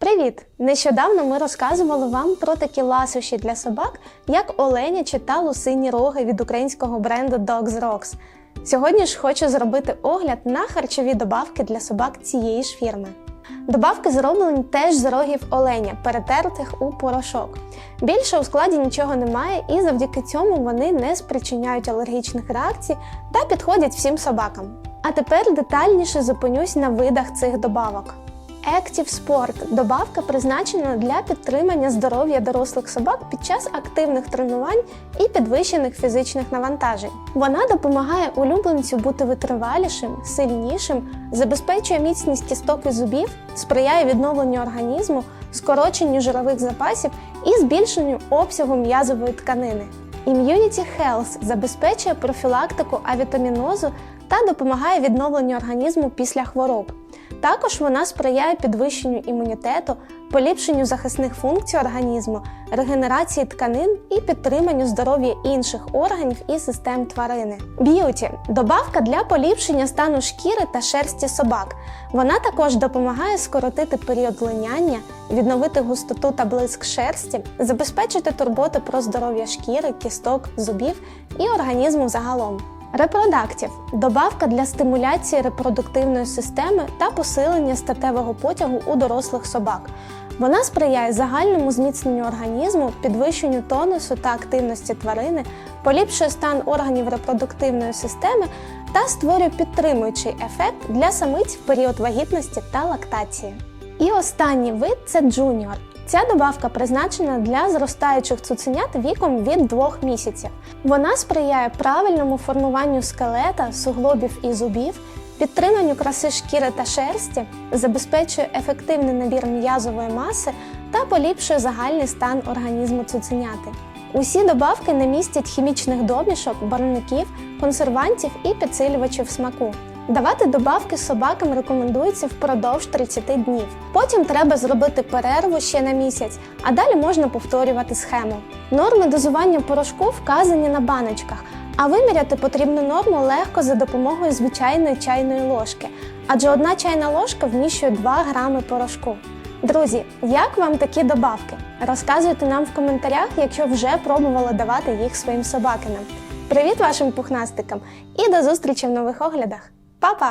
Привіт! Нещодавно ми розказували вам про такі ласощі для собак, як оленячі та лусині роги від українського бренду Dogs Rocks. Сьогодні ж хочу зробити огляд на харчові добавки для собак цієї ж фірми. Добавки зроблені теж з рогів оленя, перетертих у порошок. Більше у складі нічого немає, і завдяки цьому вони не спричиняють алергічних реакцій та підходять всім собакам. А тепер детальніше зупинюсь на видах цих добавок. Active Sport – добавка призначена для підтримання здоров'я дорослих собак під час активних тренувань і підвищених фізичних навантажень. Вона допомагає улюбленцю бути витривалішим, сильнішим, забезпечує міцність кісток і зубів, сприяє відновленню організму, скороченню жирових запасів і збільшенню обсягу м'язової тканини. Immunity Health забезпечує профілактику авітамінозу та допомагає відновленню організму після хвороб. Також вона сприяє підвищенню імунітету, поліпшенню захисних функцій організму, регенерації тканин і підтриманню здоров'я інших органів і систем тварини. Б'юті добавка для поліпшення стану шкіри та шерсті собак. Вона також допомагає скоротити період линяння, відновити густоту та блиск шерсті, забезпечити турботу про здоров'я шкіри, кісток, зубів і організму загалом. Репродактів добавка для стимуляції репродуктивної системи та посилення статевого потягу у дорослих собак. Вона сприяє загальному зміцненню організму, підвищенню тонусу та активності тварини, поліпшує стан органів репродуктивної системи та створює підтримуючий ефект для самиць в період вагітності та лактації. І останній вид це джуніор. Ця добавка призначена для зростаючих цуценят віком від 2 місяців. Вона сприяє правильному формуванню скелета, суглобів і зубів, підтриманню краси шкіри та шерсті, забезпечує ефективний набір м'язової маси та поліпшує загальний стан організму цуценяти. Усі добавки не містять хімічних домішок, барвників, консервантів і підсилювачів смаку. Давати добавки собакам рекомендується впродовж 30 днів. Потім треба зробити перерву ще на місяць, а далі можна повторювати схему. Норми дозування порошку вказані на баночках, а виміряти потрібну норму легко за допомогою звичайної чайної ложки, адже одна чайна ложка вміщує 2 грами порошку. Друзі, як вам такі добавки? Розказуйте нам в коментарях, якщо вже пробували давати їх своїм собакинам. Привіт вашим пухнастикам і до зустрічі в нових оглядах! Pa, pa!